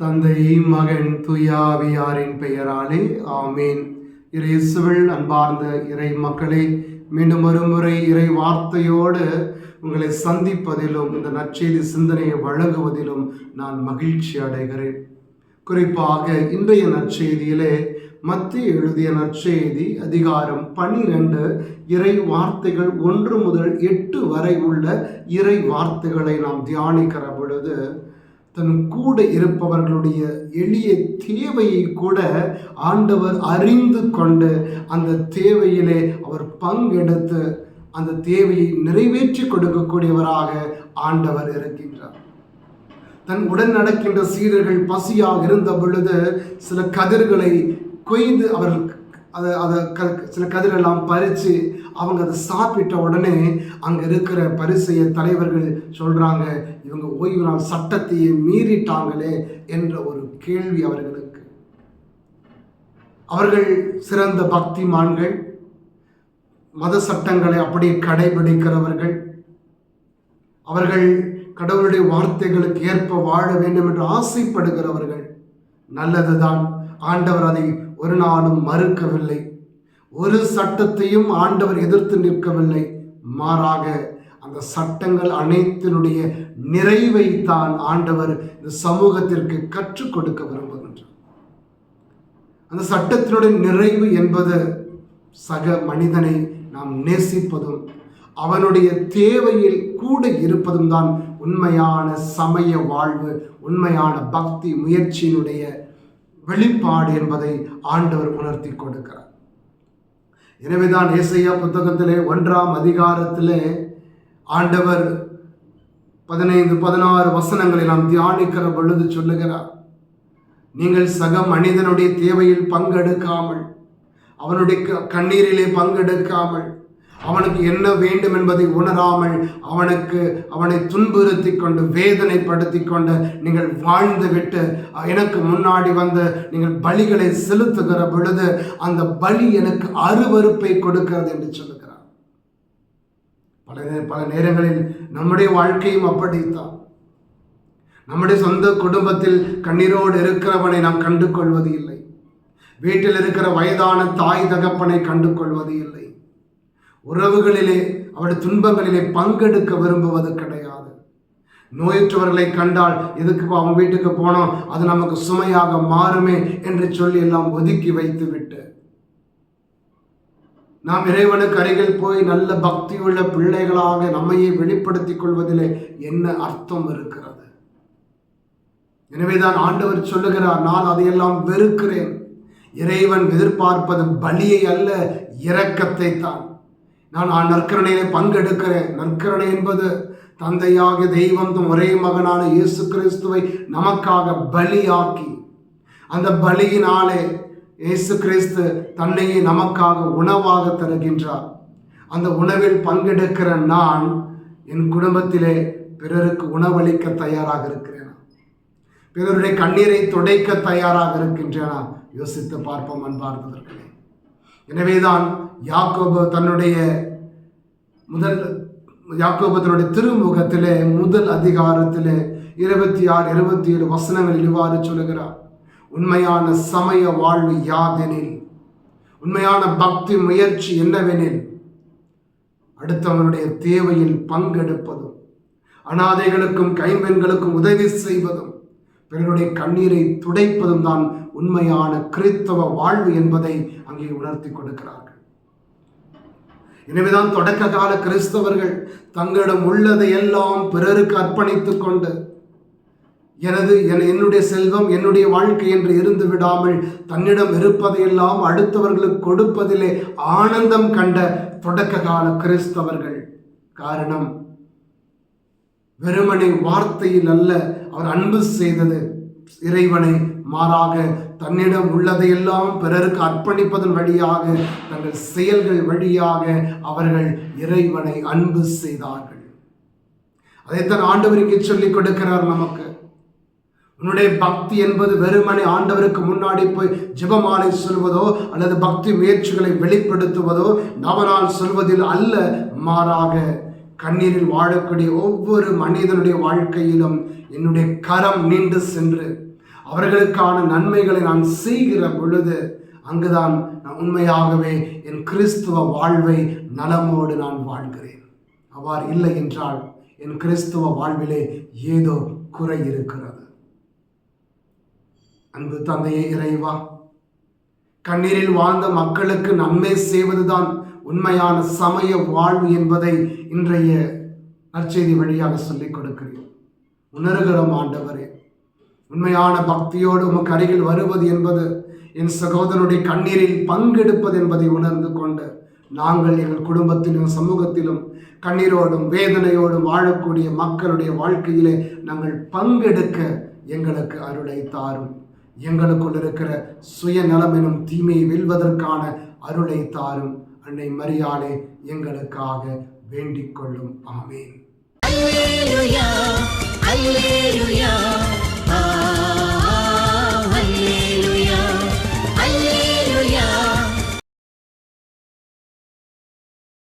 தந்தை மகன் துயாவியாரின் பெயராலே ஆமேன். இயேசுவில் அன்பார்ந்த இறை மக்களே மீண்டும் ஒருமுறை இறை வார்த்தையோடு உங்களை சந்திப்பதிலும் இந்த நற்செய்தி சிந்தனையை வழங்குவதிலும் நான் மகிழ்ச்சி அடைகிறேன். குறிப்பாக இன்றைய நற்செய்தியிலே மத்திய எழுதிய நற்செய்தி அதிகாரம் பனிரெண்டு இறை வார்த்தைகள் ஒன்று முதல் எட்டு வரை உள்ள இறை வார்த்தைகளை நாம் தியானிக்கிற பொழுது தன் கூட இருப்பவர்களுடைய எளிய தேவையை கூட ஆண்டவர் அறிந்து கொண்டு அந்த தேவையிலே அவர் பங்கெடுத்து அந்த தேவையை நிறைவேற்றி கொடுக்கக்கூடியவராக ஆண்டவர் இருக்கின்றார். தன் உடன் நடக்கின்ற சீடர்கள் பசியாக இருந்த பொழுது சில கதிர்களை கொய்து அவர்கள் அதை அதை க சில கதிரெல்லாம் பறித்து அவங்க அதை சாப்பிட்ட உடனே அங்கே இருக்கிற பரிசைய தலைவர்கள் சொல்கிறாங்க இவங்க ஓய்வு நாள் சட்டத்தையே மீறிட்டாங்களே என்ற ஒரு கேள்வி அவர்களுக்கு. அவர்கள் சிறந்த பக்திமான்கள் மத சட்டங்களை அப்படியே கடைபிடிக்கிறவர்கள். அவர்கள் கடவுளுடைய வார்த்தைகளுக்கு ஏற்ப வாழ வேண்டும் என்று ஆசைப்படுகிறவர்கள் நல்லதுதான். ஆண்டவர் அதை ஒரு நாளும் மறுக்கவில்லை. ஒரு சட்டத்தையும் ஆண்டவர் எதிர்த்து நிற்கவில்லை. மாறாக அந்த சட்டங்கள் அனைத்தினுடைய நிறைவை தான் ஆண்டவர் இந்த சமூகத்திற்கு கற்றுக் கொடுக்க விரும்புகின்றார். அந்த சட்டத்தினுடைய நிறைவு என்பது சக மனிதனை நாம் நேசிப்பதும் அவனுடைய தேவையில் கூட இருப்பதும் தான் உண்மையான சமய வாழ்வு உண்மையான பக்தி முயற்சியினுடைய வெளிப்பாடு என்பதை ஆண்டவர் உணர்த்தி கொடுக்கிறார். எனவேதான் ஏசையா புத்தகத்திலே ஒன்றாம் அதிகாரத்திலே ஆண்டவர் பதினைந்து பதினாறு வசனங்களை நாம் தியானிக்கிற பொழுது சொல்லுகிறார். நீங்கள் சக மனிதனுடைய தேவையில் பங்கெடுக்காமல் அவனுடைய கண்ணீரிலே பங்கெடுக்காமல் அவனுக்கு என்ன வேண்டும் என்பதை உணராமல் அவனுக்கு அவனை துன்புறுத்தி கொண்டு வேதனைப்படுத்தி கொண்டு நீங்கள் வாழ்ந்து விட்டு எனக்கு முன்னாடி வந்து நீங்கள் பலிகளை செலுத்துகிற பொழுது அந்த பலி எனக்கு அருவறுப்பை கொடுக்கிறது என்று சொல்லுகிறார். பல பல நேரங்களில் நம்முடைய வாழ்க்கையும் அப்படித்தான். நம்முடைய சொந்த குடும்பத்தில் கண்ணீரோடு இருக்கிறவனை நாம் கண்டு கொள்வது இல்லை. வீட்டில் இருக்கிற வயதான தாய் தகப்பனை கண்டு கொள்வது இல்லை. உறவுகளிலே அவருடைய துன்பங்களிலே பங்கெடுக்க விரும்புவது கிடையாது. நோயற்றவர்களை கண்டால் எதுக்கு அவன் வீட்டுக்கு போனோம்? அது நமக்கு சுமையாக மாறுமே என்று சொல்லி எல்லாம் ஒதுக்கி வைத்து விட்டு நாம் இறைவனுக்கு அருகில் போய் நல்ல பக்தியுள்ள பிள்ளைகளாக நம்மையே வெளிப்படுத்திக் கொள்வதிலே என்ன அர்த்தம் இருக்கிறது? எனவேதான் ஆண்டவர் சொல்லுகிறார் நான் அதையெல்லாம் வெறுக்கிறேன். இறைவன் எதிர்பார்ப்பது பலியை அல்ல இரக்கத்தை தான் நான் நற்கரணையிலே பங்கெடுக்கிறேன். நற்கரணை என்பது தந்தையாக தெய்வம் ஒரே மகனான இயேசு கிறிஸ்துவை நமக்காக பலியாக்கி அந்த பலியினாலே இயேசு கிறிஸ்து தன்னையே நமக்காக உணவாக தருகின்றார். அந்த உணவில் பங்கெடுக்கிற நான் என் குடும்பத்திலே பிறருக்கு உணவளிக்க தயாராக இருக்கிறேன்? பிறருடைய கண்ணீரை துடைக்க தயாராக இருக்கின்றேனா? யோசித்து பார்ப்போம் அன்பார்ந்தவர்களே. எனவேதான் யாக்கோபு தன்னுடைய முதல் யாக்கோபு தன்னுடைய திருமுகத்திலே முதல் அதிகாரத்திலே இருபத்தி ஆறு இருபத்தி ஏழு வசனங்களில் இவ்வாறு சொல்லுகிறார். உண்மையான சமய வாழ்வு யாதெனில்? உண்மையான பக்தி முயற்சி என்னவெனில்? அடுத்தவனுடைய தேவையில் பங்கெடுப்பதும் அனாதைகளுக்கும் கைம்பெண்களுக்கும் உதவி செய்வதும் பிறருடைய கண்ணீரை துடைப்பதும் தான் உண்மையான கிறித்தவ வாழ்வு என்பதை அங்கே உணர்த்தி கொடுக்கிறார்கள். எனவேதான் தொடக்க கால கிறிஸ்தவர்கள் தங்களிடம் உள்ளதை எல்லாம் பிறருக்கு அர்ப்பணித்துக் கொண்டு எனது என்னுடைய செல்வம் என்னுடைய வாழ்க்கை என்று இருந்து விடாமல் தன்னிடம் இருப்பதையெல்லாம் அடுத்தவர்களுக்கு கொடுப்பதிலே ஆனந்தம் கண்ட தொடக்க கால கிறிஸ்தவர்கள். காரணம் வெறுமனை வார்த்தையில் அல்ல அவர் அன்பு செய்தது இறைவனை மாறாக தன்னிடம் உள்ளதையெல்லாம் பிறருக்கு அர்ப்பணிப்பதன் வழியாக தங்கள் செயல்கள் வழியாக அவர்கள் இறைவனை அன்பு செய்தார்கள். அதைத்தான் ஆண்டவர் இங்கே சொல்லிக் கொடுக்கிறார் நமக்கு? உன்னுடைய பக்தி என்பது வெறுமனை ஆண்டவருக்கு முன்னாடி போய் ஜிபமாலை சொல்வதோ அல்லது பக்தி முயற்சிகளை வெளிப்படுத்துவதோ நவனால் சொல்வதில் அல்ல. மாறாக கண்ணீரில் வாழக்கூடிய ஒவ்வொரு மனிதனுடைய வாழ்க்கையிலும் என்னுடைய கரம் நீண்டு சென்று அவர்களுக்கான நன்மைகளை நான் செய்கிற பொழுது அங்குதான் நான் உண்மையாகவே என் கிறிஸ்துவ வாழ்வை நலமோடு நான் வாழ்கிறேன். அவ்வாறு இல்லை என்றால் என் கிறிஸ்துவ வாழ்விலே ஏதோ குறை இருக்கிறது. அன்பு தந்தையே இறைவா கண்ணீரில் வாழ்ந்த மக்களுக்கு நன்மை செய்வதுதான் உண்மையான சமய வாழ்வு என்பதை இன்றைய நற்செய்தி வழியாக சொல்லிக் கொடுக்கிறேன். உணர்கிறோம் ஆண்டவரே உண்மையான பக்தியோடு உமக்கு அருகில் வருவது என்பது என் சகோதரனுடைய கண்ணீரில் பங்கெடுப்பது என்பதை உணர்ந்து கொண்டு நாங்கள் எங்கள் குடும்பத்திலும் சமூகத்திலும் கண்ணீரோடும் வேதனையோடும் வாழக்கூடிய மக்களுடைய வாழ்க்கையிலே நாங்கள் பங்கெடுக்க எங்களுக்கு அருளை தாரும். எங்களுக்குள் இருக்கிற சுயநலம் எனும் தீமையை வெல்வதற்கான அருளை தாரும். அன்னை மரியாதை எங்களுக்காக வேண்டிக் கொள்ளும். ஆமேன்.